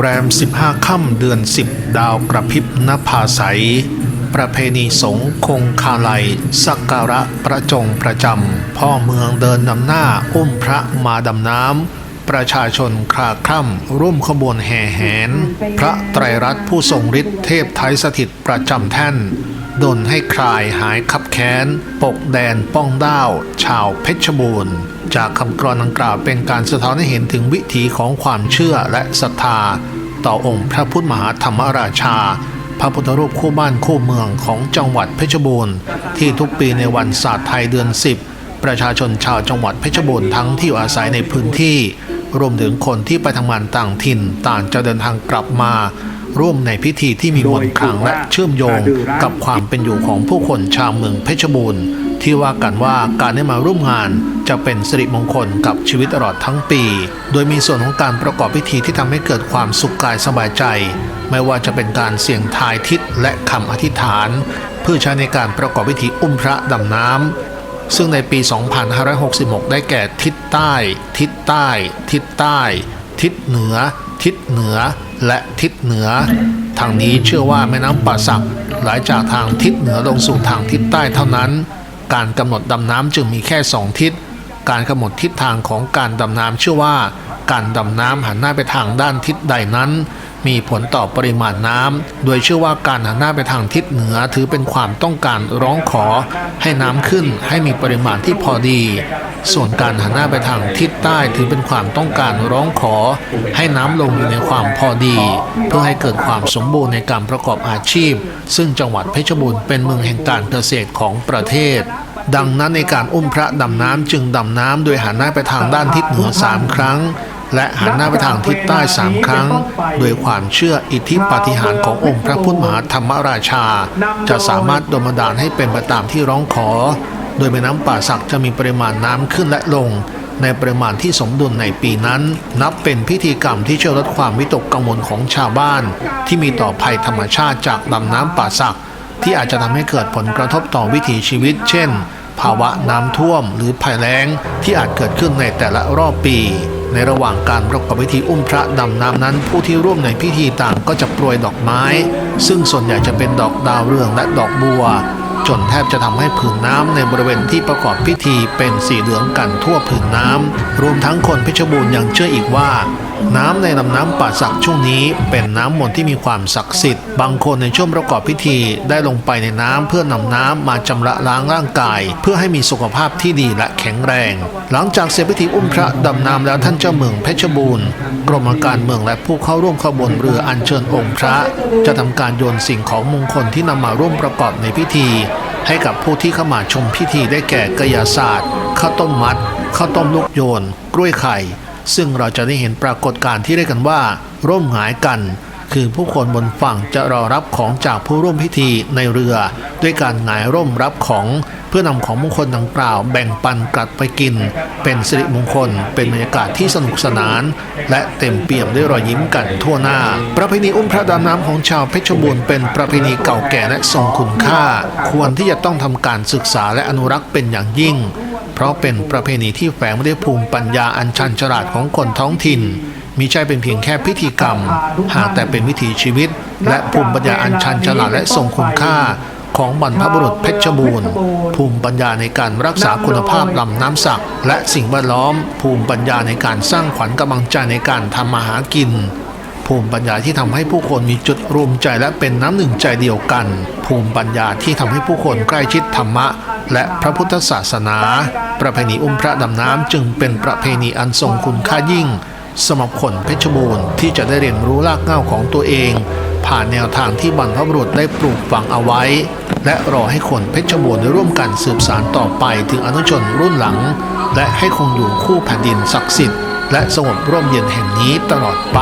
แรม 15 ค่ำเดือน 10 ดาวกระพริบนภาใส ประเพณีสงฆ์คงคาลัยสักการะประจงประจำ พ่อเมืองเดินนำหน้าอุ้มพระมาดำน้ำ ประชาชนคลาคล่ำร่วมขบวนแห่แหน พระไตรรัตน์ผู้ทรงฤทธิ์เทพไทยสถิตประจำแท่นดนให้คลายหายคับแค้น ปกแดนป้องด้าว ชาวเพชรบูรณ์ จากคำกรอนดังกล่าวเป็นการสะท้อนให้เห็นถึงวิถีของความเชื่อและศรัทธา ต่อองค์พระพุทธมหาธรรมราชา พระพุทธรูปคู่บ้านคู่เมืองของจังหวัดเพชรบูรณ์ ที่ทุกปีในวันศาสตร์ไทยเดือน 10 ประชาชนชาวจังหวัดเพชรบูรณ์ทั้งที่อยู่อาศัยในพื้นที่ รวมถึงคนที่ไปทำงานต่างถิ่นต่างจะเดินทางกลับมา ร่วมในพิธีที่มีมนต์ขลังและเชื่อมโยงกับความเป็นอยู่ของผู้คนชาวเมืองเพชรบูรณ์ ที่ว่ากันว่าการได้มาร่วมงานจะเป็นสิริมงคลกับชีวิตตลอดทั้งปี โดยมีส่วนของการประกอบพิธีที่ทำให้เกิดความสุขกายสบายใจ ไม่ว่าจะเป็นการเสี่ยงทายทิศและคำอธิษฐาน เพื่อใช้ในการประกอบพิธีอุ้มพระดำน้ำซึ่งในปี 2566 ได้แก่ทิศใต้ ทิศใต้ ทิศใต้ ทิศเหนือ ทิศเหนือ และทิศเหนือทางนี้เชื่อว่าแม่น้ำป่าสักไหลจากทางทิศเหนือลงสู่ทางทิศใต้เท่านั้น การกำหนดดำน้ำจึงมีแค่สองทิศ การกำหนดทิศทางของการดำน้ำเชื่อว่า การดำน้ำหันหน้าไปทางด้านทิศใดนั้น มีผลต่อปริมาณน้ำ โดยเชื่อว่าการหันหน้าไปทางทิศเหนือถือเป็นความต้องการร้องขอให้น้ำขึ้นให้มีปริมาณที่พอดี ส่วนการหันหน้าไปทางทิศใต้ถือเป็นความต้องการร้องขอ ให้น้ำลงอยู่ในความพอดี เพื่อให้เกิดความสมบูรณ์ในการประกอบอาชีพ ซึ่งจังหวัดเพชรบูรณ์เป็นเมืองแห่งการเกษตรของประเทศดังนั้นในการอุ้มพระดำน้ำจึงดำน้ำโดยหันหน้าไปทางด้านทิศเหนือสามครั้ง และหันหน้าไปทางทิศใต้สามครั้ง โดยความเชื่ออิทธิปาฏิหาริย์ขององค์พระพุทธมหาธรรมราชา จะสามารถดลบันดาลให้เป็นไปตามที่ร้องขอ โดยแม่น้ำป่าสักจะมีปริมาณน้ำขึ้นและลง ในปริมาณที่สมดุลในปีนั้น นับเป็นพิธีกรรมที่ช่วยลดความวิตกกังวลของชาวบ้าน ที่มีต่อภัยธรรมชาติจากลำน้ำป่าสัก ที่อาจจะทำให้เกิดผลกระทบต่อวิถีชีวิต เช่น ภาวะน้ำท่วมหรือภัยแล้งที่อาจเกิดขึ้นในแต่ละรอบปี ในระหว่างการประกอบพิธีอุ้มพระดำน้ำนั้น ผู้ที่ร่วมในพิธีต่างก็จะโปรยดอกไม้ ซึ่งส่วนใหญ่จะเป็นดอกดาวเรืองและดอกบัว จนแทบจะทำให้ผืนน้ำในบริเวณที่ประกอบพิธีเป็นสีเหลืองกันทั่วผืนน้ำรวมทั้งคนเพชรบูรณ์ยังเชื่ออีกว่า น้ำในลำน้ำป่าสักช่วงนี้เป็นน้ำมนต์ที่มีความศักดิ์สิทธิ์ บางคนในช่วงประกอบพิธีได้ลงไปในน้ำเพื่อนำน้ำมาชำระล้างร่างกาย เพื่อให้มีสุขภาพที่ดีและแข็งแรง หลังจากเสร็จพิธีอุ้มพระดำน้ำแล้วท่านเจ้าเมืองเพชรบูรณ์กรมการเมืองและผู้เข้าร่วมขบวนเรืออัญเชิญองค์พระ จะทำการโยนสิ่งของมงคลที่นำมาร่วมประกอบในพิธี ให้กับผู้ที่เข้ามาชมพิธีได้แก่กยาศาสตร์ข้าวต้มมัดข้าวต้มลูกโยน กล้วยไข่ ซึ่งเราจะได้เห็นปรากฏการณ์ที่เรียกกันว่า ร่มหายกัน คือผู้คนบนฝั่งจะรอรับของจากผู้ร่วมพิธีในเรือ ด้วยการหงายร่มรับของเพื่อนำของมงคลดังกล่าว แบ่งปันกลับไปกิน เป็นสิริมงคล เป็นบรรยากาศที่สนุกสนาน และเต็มเปี่ยมด้วยรอยยิ้มกันทั่วหน้า ประเพณีอุ้มพระดำน้ำของชาวเพชรบูรณ์เป็นประเพณีเก่าแก่และทรงคุณค่า ควรที่จะต้องทำการศึกษาและอนุรักษ์เป็นอย่างยิ่ง เพราะเป็นประเพณีที่แฝงไว้ด้วยภูมิปัญญาอันชันฉลาดของคนท้องถิ่นมิใช่เป็นเพียงแค่พิธีกรรม หากแต่เป็นวิถีชีวิต และภูมิปัญญาอันชันฉลาดและทรงคุณค่าของบรรพบุรุษเพชรบูรณ์ ภูมิปัญญาในการรักษาคุณภาพลำน้ำสัก และสิ่งแวดล้อม ภูมิปัญญาในการสร้างขวัญกำลังใจในการทำมาหากิน ภูมิปัญญาที่ทำให้ผู้คนมีจุดรวมใจและเป็นน้ำหนึ่งใจเดียวกัน ภูมิปัญญาที่ทำให้ผู้คนใกล้ชิดธรรมะ และพระพุทธศาสนา ประเพณีอุ้มพระดำน้ำจึงเป็นประเพณีอันทรงคุณค่ายิ่งสำหรับคนเพชรบูรณ์ที่จะได้เรียนรู้รากเหง้าของตัวเอง ผ่านแนวทางที่บรรพบุรุษได้ปลูกฝังเอาไว้ และรอให้คนเพชรบูรณ์ได้ร่วมกันสืบสานต่อไปถึงอนุชนรุ่นหลัง และให้คงอยู่คู่แผ่นดินศักดิ์สิทธิ์และสงบร่มเย็นแห่งนี้ตลอดไป